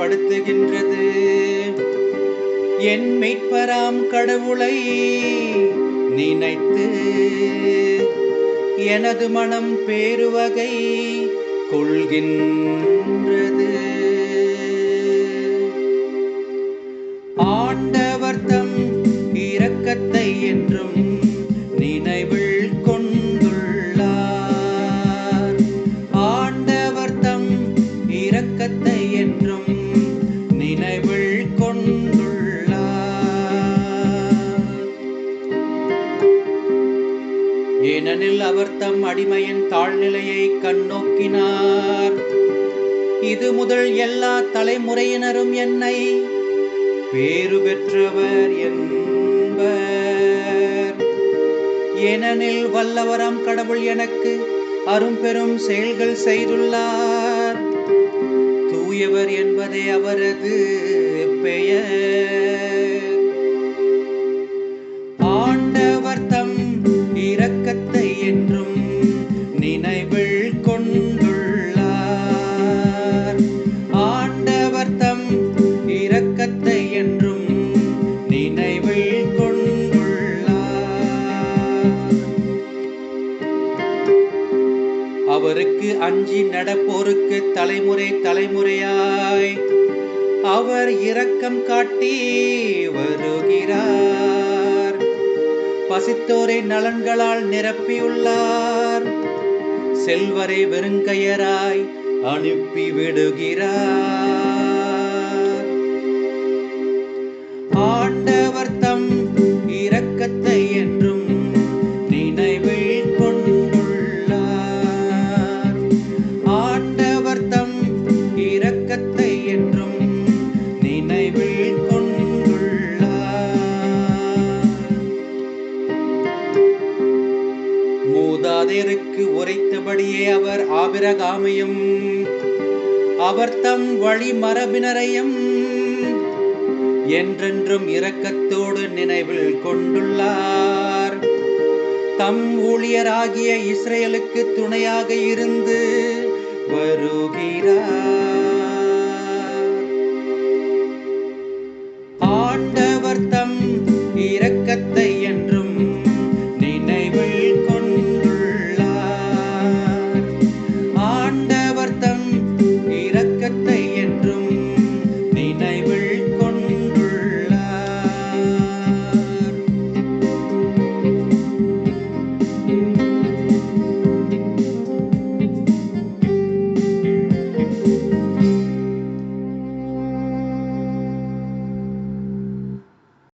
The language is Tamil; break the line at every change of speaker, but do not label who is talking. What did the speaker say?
படுத்துகின்றது. என் மீட்பராம் கடவுளை நினைத்து எனது மனம் பேருவகை கொள்கின்றது. ஆண்டவர் தம் இரக்கத்தை என்றும் நினைவில் கொண்டுள்ளார். ஆண்டவர் தம் இரக்கத்தை என்றும் ஏனெனில் அவர் தம் அடிமையின் தாழ்நிலையை கண்ணோக்கினார். இது முதல் எல்லா தலைமுறையினரும் என்னை பேறு பெற்றவர் என்பர். ஏனெனில் வல்லவராம் கடவுள் எனக்கு அரும்பெரும் செயல்கள் செய்துள்ளார். தூயவர் என்பதே அவரது பெயர். அவருக்கு அஞ்சி நடப்போருக்கு தலைமுறை தலைமுறையாய். அவர் இரக்கம் காட்டி வருகிறார். பசித்தோரை நலன்களால் நிரப்பியுள்ளார். செல்வரை வெறுங்கையராய் அனுப்பி விடுகிறார். ஆண்டவர் மூதாதையருக்கு உரைத்தபடியே அவர் ஆபிரகாமையும் அவர் தம் வழி மரபினரையும் என்றென்றும் இரக்கத்தோடு நினைவில் கொண்டுள்ளார். தம் ஊழியராகிய இஸ்ரேலுக்கு துணையாக இருந்து வருகிறார்.